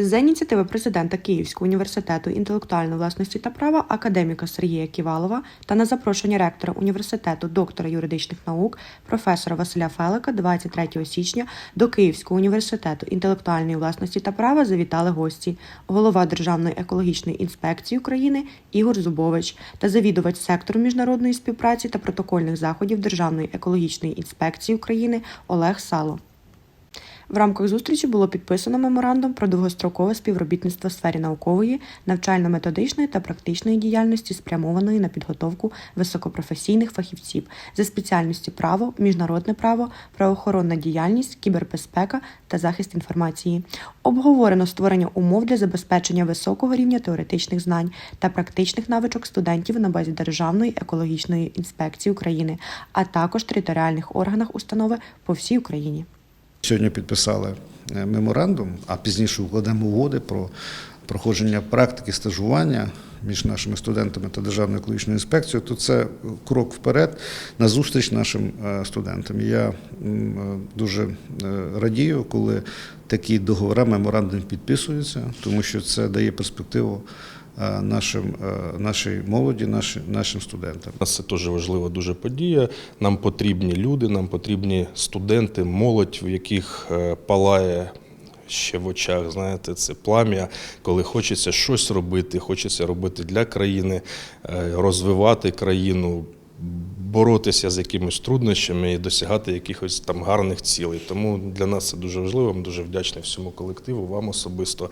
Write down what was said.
За ініціативи президента Київського університету інтелектуальної власності та права академіка Сергія Ківалова та на запрошення ректора університету, доктора юридичних наук, професора Василя Фелика 23 січня до Київського університету інтелектуальної власності та права завітали гості, голова Державної екологічної інспекції України Ігор Зубович та завідувач сектору міжнародної співпраці та протокольних заходів Державної екологічної інспекції України Олег Сало. В рамках зустрічі було підписано меморандум про довгострокове співробітництво в сфері наукової, навчально-методичної та практичної діяльності, спрямованої на підготовку високопрофесійних фахівців за спеціальністю право, міжнародне право, правоохоронна діяльність, кібербезпека та захист інформації. Обговорено створення умов для забезпечення високого рівня теоретичних знань та практичних навичок студентів на базі Державної екологічної інспекції України, а також територіальних органах установи по всій Україні. Сьогодні підписали е, меморандум, а пізніше укладемо угоди про проходження практики стажування між нашими студентами та Державною екологічною інспекцією, то це крок вперед на зустріч нашим е, студентам. Я е, дуже е, радію, коли такі договори, меморандум підписуються, тому що це дає перспективу нашим, нашій молоді, нашим, нашим студентам. Нас це теж важлива дуже подія. Нам потрібні люди, нам потрібні студенти, молодь, в яких палає ще в очах, знаєте, це плам'я, коли хочеться щось робити, хочеться робити для країни, е, розвивати країну. Боротися з якимись труднощами і досягати якихось там гарних цілей. Тому для нас це дуже важливо. Ми дуже вдячні всьому колективу, вам особисто.